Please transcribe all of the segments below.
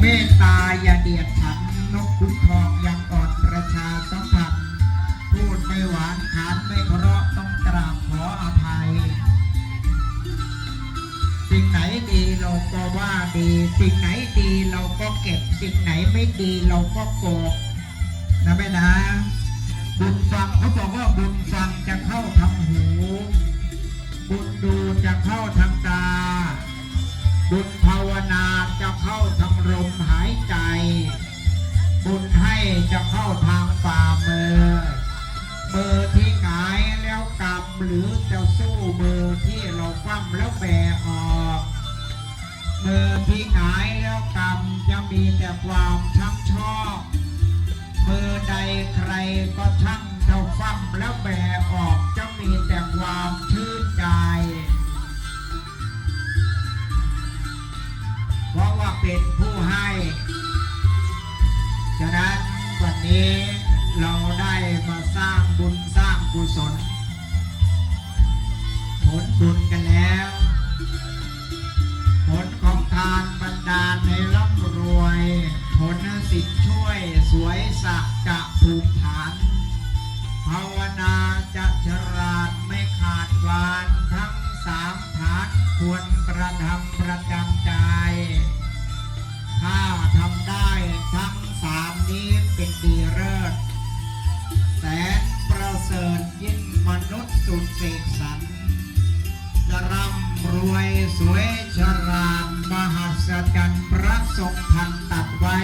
เมตตาอย่าเดียดฉันนกขุนทองยังอ่อนประชาสัมพันธ์พูดไม่หวานขานไม่เพราะต้องกราบขออภัย สิ่งไหนดีเราก็ว่าดี สิ่งไหนดีเราก็เก็บ สิ่งไหนไม่ดีเราก็โกบนะแม่นะ บุญฟังเขาบอกว่าบุญฟังจะเข้าทางหู บุญดูจะเข้าทางตา บุญภาวนา เข้าทางลมหายใจ บุญให้จะเข้าทางฝ่ามือมือที่หงายแล้วกำหรือจะสู้มือที่เราคว่ำแล้วแบกออกมือที่หงายแล้วกำจะมีแต่ความช่างชอบมือใดใครก็ช่างเท่าฟั่มแล้วแบกออกจะมีแต่ความ เป็นผู้ให้ ฉะนั้นวันนี้เราได้มาสร้างบุญสร้างกุศล ผลบุญกันแล้ว ผลของทานบรรดาลให้ร่ำรวย ผลสิทธิ์ช่วยสวยสักจะภูมิฐาน ภาวนาจะฉลาดไม่ขาดวานทั้งสามฐานควรกระทำประจำใจ ถ้าทำได้ทั้งสามนี้เป็นดีเลิศแสนประเสริฐยิ่งมนุษย์สุดเสกสรรจะร่ำรวยสวยฉลาดมหัศจรรย์พระทรงทันตัดไว้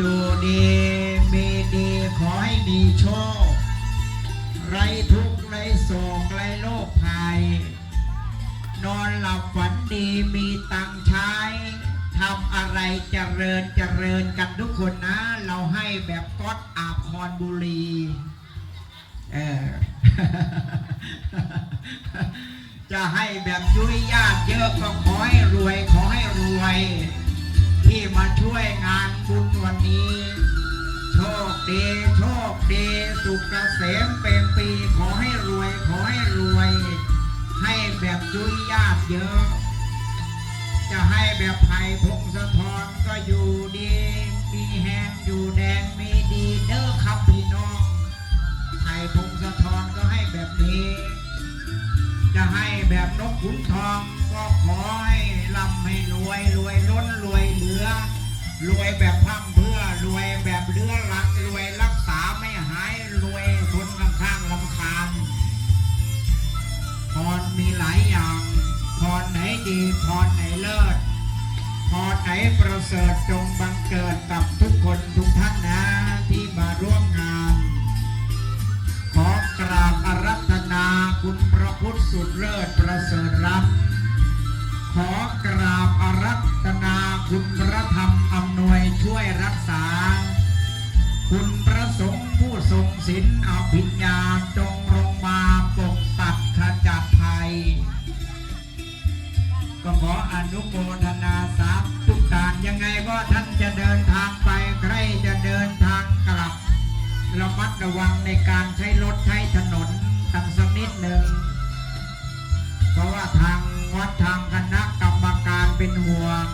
อยู่ดีมีดีขอให้มีโชค ไรทุกข์ไรโศกไรโรคภัย นอนหลับฝันดีมีตังใช้ทำอะไรเจริญเจริญกันทุกคนนะ เราให้แบบก๊อตอาพรบุรีเออจะให้แบบยุ้ยญาติเยอะก็ขอให้รวยขอให้รวย ที่มาช่วยงานบุญวันนี้ โชคดี โชคดี สุขเกษมเป็นปีขอให้รวย ขอให้รวย ให้แบบยุ้ยญาติเยอะ จะให้แบบไผ่พงศธรก็อยู่ดี มีแหงอยู่แดงมีดีเด้อครับพี่น้องไผ่พงศธรก็ให้แบบนี้ จะให้แบบนกขุนทองก็ขอให้ร่ำให้รวยรวยล้นรวย รวยแบบพังเพื่อรวยแบบเลือรักรวยรักษาไม่หายรวยคนข้างๆลำคาญพรมีหลายอย่างพรไหนดีพรไหนเลิศพรไหนประเสริฐจงบังเกิดกับทุกคนทุกท่านนะที่มาร่วมงาน ขอกราบอารัธนาคุณพระพุทธสุดเลิศประเสริฐรับ ขอกราบอารัธนาคุณพระธรรมอำนวยช่วยรักษา คุณพระสงฆ์ผู้ทรงศีลอภิญญาจงลงมาปกปักขจัดภัย ก็ขออนุโมทนาสามทุกการยังไงก็ท่านจะเดินทางไปใครจะเดินทางกลับระมัดระวังในการใช้รถใช้ถนนกันสักนิดหนึ่ง ราะว่าทางวัดทางคณะกรรมการเป็นห่วง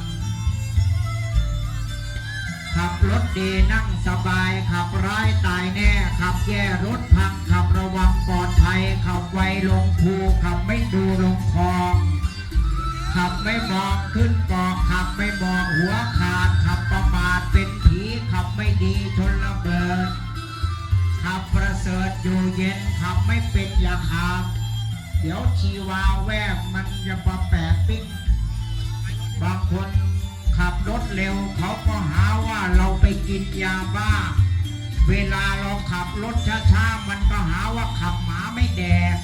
ขับรถดีนั่งสบาย ขับร้ายตายแน่ ขับแย่รถพังขับระวังปลอดภัย ขับไวลงภูขับไม่ดูลงคลองขับไม่มองขึ้นเกขับไม่มองหัวขาด ขับประมาทเป็นผีขับไม่ดีชนระเบิด ขับประเสริฐอยู่เย็นขับไม่เป็นอย่าขับ เดี๋ยวชีวาแวบมันจะมาแปะปิ้งบางคนขับรถเร็วเขาก็หาว่าเราไปกินยาบ้า เวลาเราขับรถช้าๆมันก็หาว่าขับหมาไม่แดก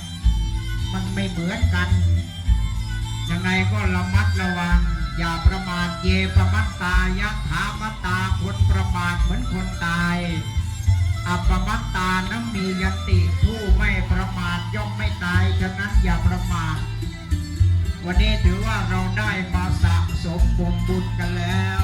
มันไม่เหมือนกัน ยังไงก็ระมัดระวัง อย่าประมาทเยประมัตตายัตถามตาคนประมาทเหมือนคนตาย อัปมัตตาน้ำมียติผู้ อย่าประมาทวันนี้ถือว่าเราได้มาสะสมบุญบุญกันแล้ว